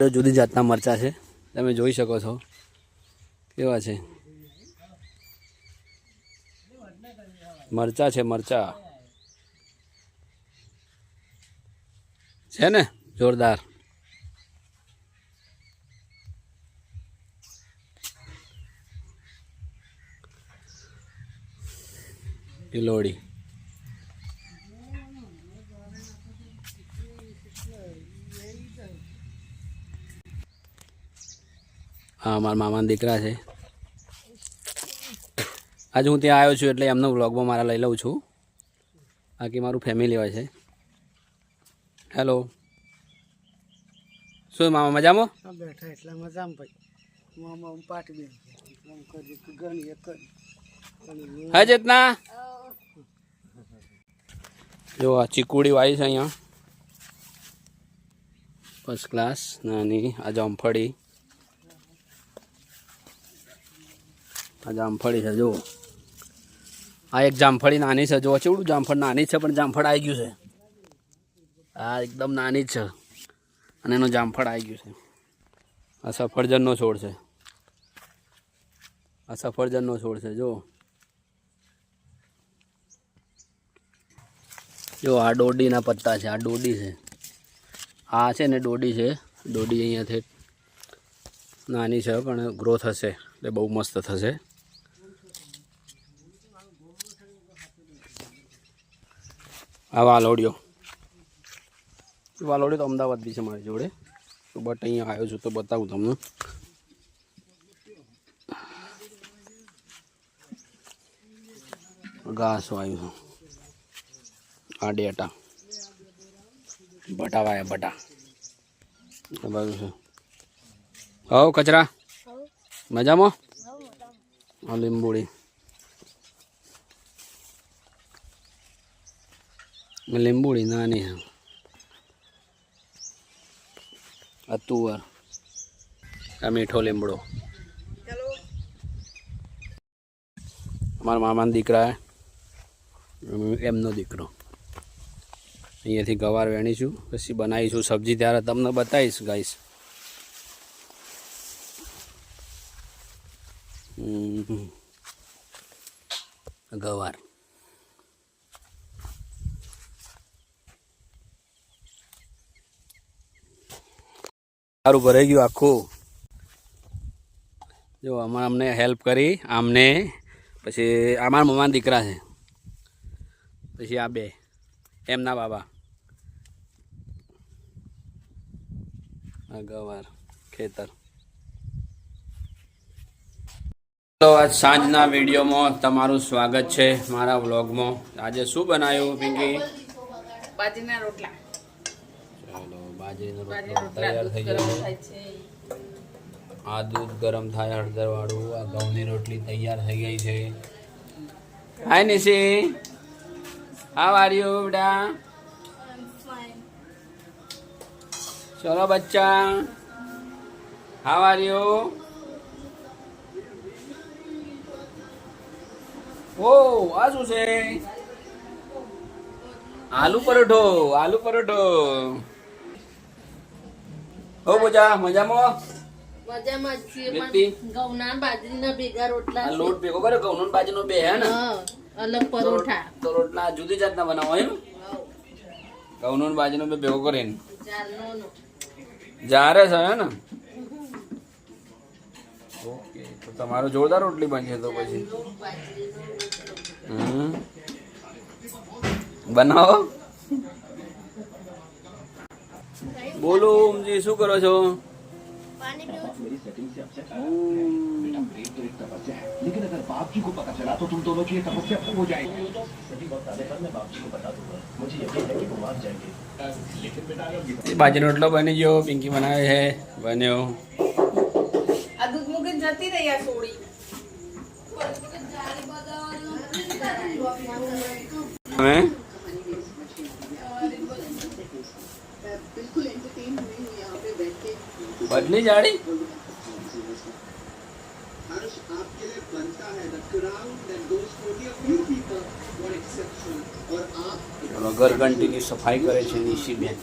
જુદી જાતના મરચાં છે. તમે જોઈ શકો છો. કેવા છે? મરચાં છે મરચાં. છે ને? જોરદાર. કિલોડી હા મારા મામાના દીકરા છે. આજે હું ત્યાં આવ્યો છું એટલે એમનો વ્લોગમાં મારા લઈ લઉં છું. બાકી મારું ફેમિલી હોય છે. હેલો શું મામા મજામાં? બેઠા એટલે મજામાં ભાઈ. મામા પાટી હા ચેતના જો આ ચીકુડી વાવી છે અહીંયા. ફર્સ્ટ ક્લાસ નાની આ જામફળી આ જામફળી છે જો આ એક જામફળી નાની છે જો ચેવડું જામફળ નાની છે, પણ જામફળ આવી ગયું છે. આ એકદમ નાની જ છે. અને એનું જામફળ આવી ગયું છે. આ સફરજનનો છોડ છે. આ સફરજનનો છોડ છે જો જો આ દોડીના પત્તા છે, આ દોડી છે. આ છે ને દોડી છે. દોડી અહીંયાથી નાની છે, પણ ગ્રો થશે એટલે બહુ મસ્ત થશે. આ વાલોડિયો. વાલોડિયો તો અમદાવાદથી છે મારી જોડે. તો બટ અહીંયા આવ્યો છું તો બતાવું તમને. ઘાસ વાયુ છું. આ ડેટા. બટા વાયા બટા. આ બાજુ છે. હવ કચરા. મજામાં. આ લીંબુડી. લીંબુડી નાની છે. આ તુવર આ મીઠો લીમડો અમારા મામાના દીકરા એમનો દીકરો. અહીંયાથી ગવાર વેણીશું પછી બનાવીશું સબ્જી. ત્યારે તમને બતાવીશ ગાઈશ ગવાર. સારું ભરાઈ ગયું આખું. જો અમારે અમને હેલ્પ કરી આમને પછી અમારા મમ્માના દીકરા છે. પછી આ બે એમના બાબા. આ ગવાર ખેતર. તો આજ સાંજના વિડીયોમાં તમારું સ્વાગત છે મારા વ્લોગમાં. આજે શું બનાવ્યું પિંકી? બાજરીના રોટલા. ચાલો બાજરીનો રોટલો તૈયાર થઈ ગયો આ દૂધ ગરમ થાય હળદર વાળું આ ઘઉંની રોટલી તૈયાર થઈ ગઈ છે. હાય નિશી. હા વાર્યો બેટા? ચલો બચ્ચા. હા વાર્યો ઓ આ શું છે? આલુ પરોઠો આલુ પરોઠો. હો મજા મજામાં? મજામાં છીએ? ઘઉંના બાજરીના ભેગા રોટલા આ લોટ ભેગો કર્યો? ઘઉંનો બાજરીનો બે હે ને? અલગ પરોઠા. તો રોટલા જુદી જાતના બનાવો એમ? ઘઉંનો બાજરીનો બે ભેગો કરીને. જારે છે હે ને? ઓકે તો તમારો જોરદાર રોટલી બનશે તો પછી. હમ. બનાવો? બોલો ઓમજી શું કરો છો लेकिन अगर बाप जी को पता चला तो तुम दोनों की ये तपस्या खत्म हो जाएगी सभी वक्त आने पर मैं बाप जी को बता दूंगा मुझे यकीन है कि वो मान जाएंगे लेकिन बेटा अगर એ બાજરીનો રોટલો બની ગયો પિંકી બનાવે છે બન્યો આ દૂધ મૂકીને જતી રહી આ સોડી તમે બદલી જાડી ચલો, ઘર સફાઈ કરે છે નિશીબેન.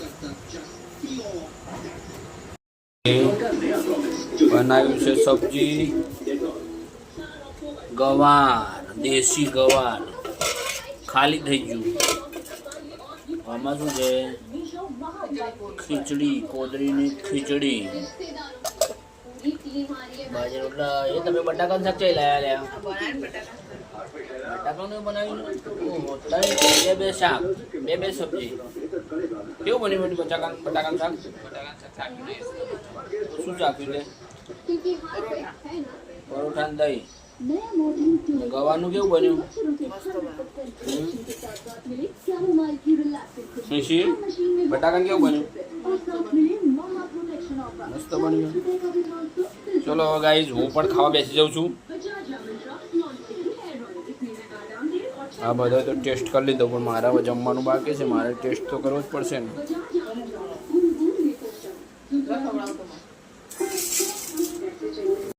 બનાવ્યું છે સબ્જી. ગવાર, દેશી ગવાર. ખાલી થઈ ગયું. આમાં શું છે? ખીચડી કોદરીની ખીચડી. બાજરી રોટલા એ તમે બટાકાનું શાક ચાઈ લાયા લ્યા? બટાકાનું બનાવ્યું? બે બે શાક બે બે સબ્જી. કેવું બન્યું બેટી બટાકા બટાકાનું શાક? શું ચાખ્યું લે પરોઠા ને દહીં. ગવાનું કેવું બન્યું? બટાકાનું કેવું બન્યું? મસ્ત બન્યું. ચલો ગાઈઝ હું પણ ખાવા બેસી જાઉં છું. આ બધા તો ટેસ્ટ કરી લીધો, પણ મારે જમવાનું બાકી છે, મારે ટેસ્ટ તો કરવો જ પડશે ને.